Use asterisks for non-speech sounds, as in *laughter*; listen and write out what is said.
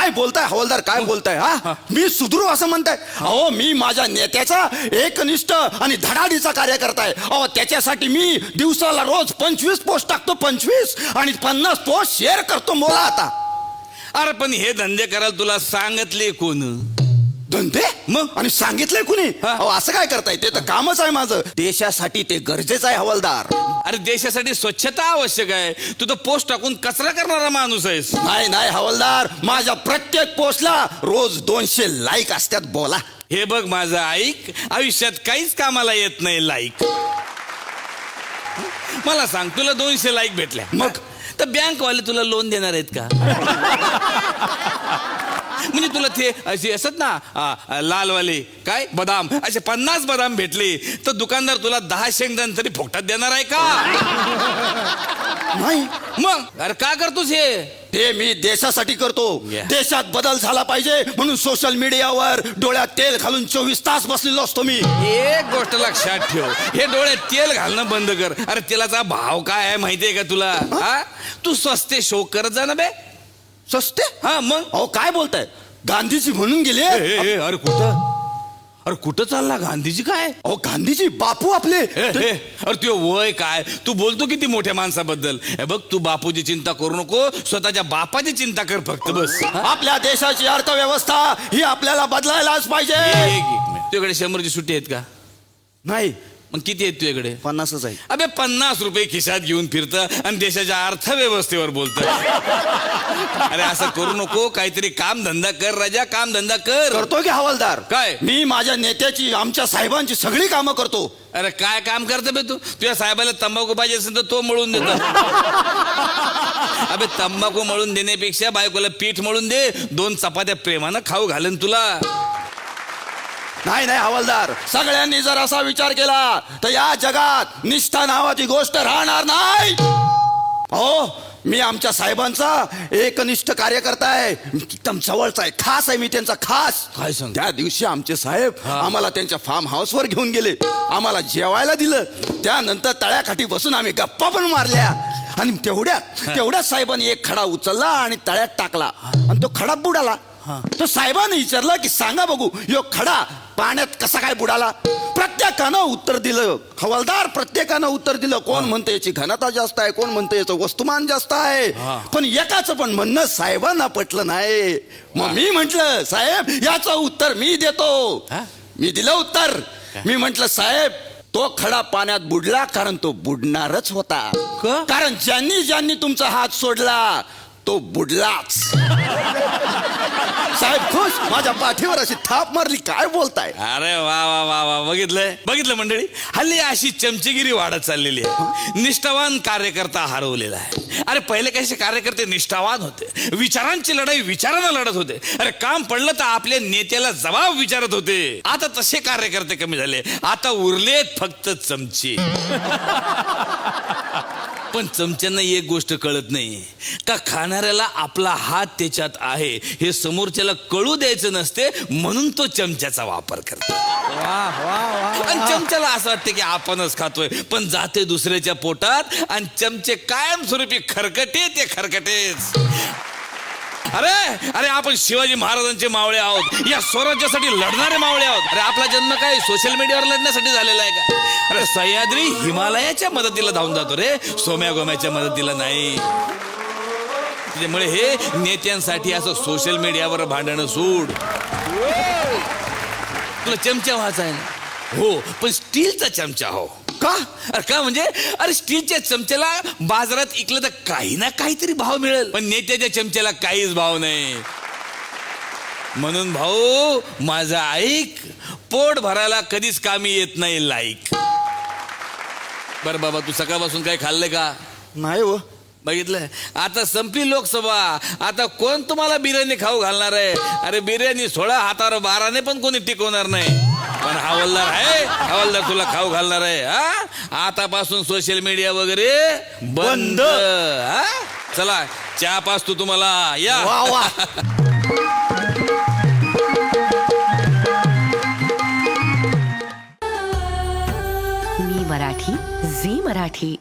काय बोलताय हवालदार? काय बोलताय हा? मी सुधरू असं म्हणताय. अहो मी माझ्या नेत्याचा एकनिष्ठ आणि धडाडीचा कार्य करताय अहो त्याच्यासाठी मी दिवसाला रोज पंचवीस पोस्ट टाकतो पंचवीस आणि पन्नास पोस्ट शेअर करतो मोला आता. अरे पण हे धंदे करायला तुला सांगितले कोण? धंदे? मग? आणि सांगितलंय कुणी? हा. अहो असं काय करताय? ते तर कामच आहे माझं. देशासाठी ते गरजेचं आहे हवालदार. अरे देशासाठी स्वच्छता आवश्यक आहे. तू तर पोस्ट टाकून कचरा करणारा माणूस आहेस. नाही नाही हवालदार. माझ्या प्रत्येक पोस्टला रोज दोनशे लाईक असतात बोला. हे बघ माझं ऐक. आयुष्यात काहीच कामाला येत नाही लाईक. मला सांग तुला दोनशे लाईक भेटल्या? मग? तर बँकवाले तुला लोन देणार आहेत का? *laughs* म्हणजे तुला ते असे असत ना लालवाले काय? बदाम. असे पन्नास बदाम भेटले तर दुकानदार तुला दहा शेंगदाण तरी फुकटात देणार आहे का? नाही. मग? अरे का करतोस हे? ते मी देशासाठी करतो. Yeah. देशात बदल झाला पाहिजे म्हणून सोशल मीडियावर डोळ्यात तेल घालून चोवीस तास बसलेलो असतो मी. एक गोष्ट लक्षात ठेव. हे डोळ्यात तेल घालणं बंद कर. अरे तेलाचा भाव काय आहे माहितीये का तुला? हा? तू स्वस्ते शो करत जा ना बे. सस्ते? हा मग? अहो काय बोलताय? गांधीजी म्हणून गेले? ए, ए, ए, अरे कुठं? अरे कुठं चालला गांधीजी काय? अहो गांधीजी बापू आपले. ए, ए, अरे तुझं वय काय? तू बोलतो किती मोठ्या माणसाबद्दल? हे बघ तू बापूची चिंता करू नको स्वतःच्या बापाची चिंता कर फक्त बस. हा? आपल्या देशाची अर्थव्यवस्था ही आपल्याला बदलायलाच पाहिजे. एक एक मिनिट. तुझ्याकडे शंभरची सुट्टी आहेत का? नाही मग किती आहेत तुझ्याकडे? पन्नासच आहे अबे पन्नास रुपये खिशात घेऊन फिरतं आणि देशाच्या अर्थव्यवस्थेवर बोलत. अरे असं करू नको काहीतरी काम धंदा कर राजा काम धंदा कर. करतो की हवालदार? काय? मी माझ्या नेत्याची आमच्या साहेबांची सगळी कामं करतो. अरे काय काम करतो बे तू? तुझ्या साहेबाला तंबाखू पाहिजे असेल तर तो मळून देतो. अबे तंबाखू मळून देण्यापेक्षा बायकोला पीठ मळून दे दोन चपात्या प्रेमानं खाऊ घालन तुला. नाही नाही हवालदार. सगळ्यांनी जर असा विचार केला तर या जगात निष्ठा नावाची गोष्ट राहणार नाही. हो मी आमच्या साहेबांचा एकनिष्ठ कार्यकर्ता आहे. एकदम जवळचा आहे. खास आहे मी त्यांचा खास. काय सांग त्या दिवशी आमचे साहेब आम्हाला त्यांच्या फार्म हाऊस वर घेऊन गेले. आम्हाला जेवायला दिलं. त्यानंतर तळ्याखाठी बसून आम्ही गप्पा पण मारल्या. आणि तेवढ्या तेवढ्याच साहेबांनी एक खडा उचलला आणि तळ्यात टाकला. आणि तो खडा बुडाला. तो साहेबांनी विचारलं की सांगा बघू यो खडा पाण्यात कसा काय बुडाला? प्रत्येकानं उत्तर दिलं. हवालदार प्रत्येकानं उत्तर दिलं. कोण म्हणते याची घनता जास्त आहे कोण म्हणते याचं वस्तुमान जास्त आहे. पण एकाच पण म्हणणं साहेबांना पटलं नाही. मग मी म्हंटल साहेब याचं उत्तर मी देतो? मी दिलं उत्तर. मी म्हंटल साहेब तो खडा पाण्यात बुडला कारण तो बुडणारच होता? कारण ज्यांनी ज्यांनी तुमचा हात सोडला तो बुडलाच. साहेब खुश? माझ्या पाठीवर अशी थाप मारली काय बोलताय? अरे वा वा वा वा बघितलंय? बघितलं मंडळी? हल्ली अशी चमचेगिरी वाढत चाललेली आहे. निष्ठावान कार्यकर्ता हरवलेला आहे. अरे पहिले कसे कार्यकर्ते निष्ठावान होते. विचारांची लढाई विचारांना लढत होते. अरे काम पडलं तर आपल्या नेत्याला जबाब विचारत होते. आता तसे कार्यकर्ते कमी झाले. आता उरलेत फक्त चमचे. पण चमच्यांना एक गोष्ट कळत नाही. का खाणाऱ्याला आपला हात त्याच्यात आहे हे समोरच्याला कळू द्यायचं नसते म्हणून तो चमच्याचा वापर करतो. आणि चमच्याला असं वाटतं की आपणच खातोय पण जाते दुसऱ्याच्या पोटात आणि चमचे कायमस्वरूपी खरकटे ते खरकटेच. अरे अरे आपण शिवाजी महाराजांचे मावळे आहोत. या स्वराज्यासाठी लढणारे मावळे आहोत. अरे आपला जन्म काय सोशल मीडियावर लढण्यासाठी झालेला आहे का? अरे सह्याद्री हिमालयाच्या मदतीला धावून जातो रे. सोम्या गोम्याच्या मदतीला नाही. त्यामुळे हे नेत्यांसाठी असं सोशल मीडियावर भांडणं सोड. तुला चमचा व्हायचा आहे ना? हो पण स्टीलचा चमचा हो. का? अरे का म्हणजे? अरे स्टीलच्या चमच्याला बाजारात इकलं तर काही ना काहीतरी भाव मिळेल. पण नेत्याच्या चमच्याला काहीच भाव नाही. म्हणून भाऊ माझा ऐक पोट भरायला कधीच कामी येत नाही लाईक बर बाबा तू सकाळपासून काही खाल्लंय का? नाही हो. बघितलं आता संपली लोकसभा. आता कोण तुम्हाला बिर्याणी खाऊ घालणार आहे? अरे बिर्याणी सोळा हातावर बाराने पण कोणी टिकवणार नाही. पण हवालदार आहे. हवालदार तुला खाऊ घालणार आहे हा? आतापासून सोशल मीडिया वगैरे बंद. हा? चला चहा पास तू तुम्हाला. या. वा वा. मी मराठी झी मराठी.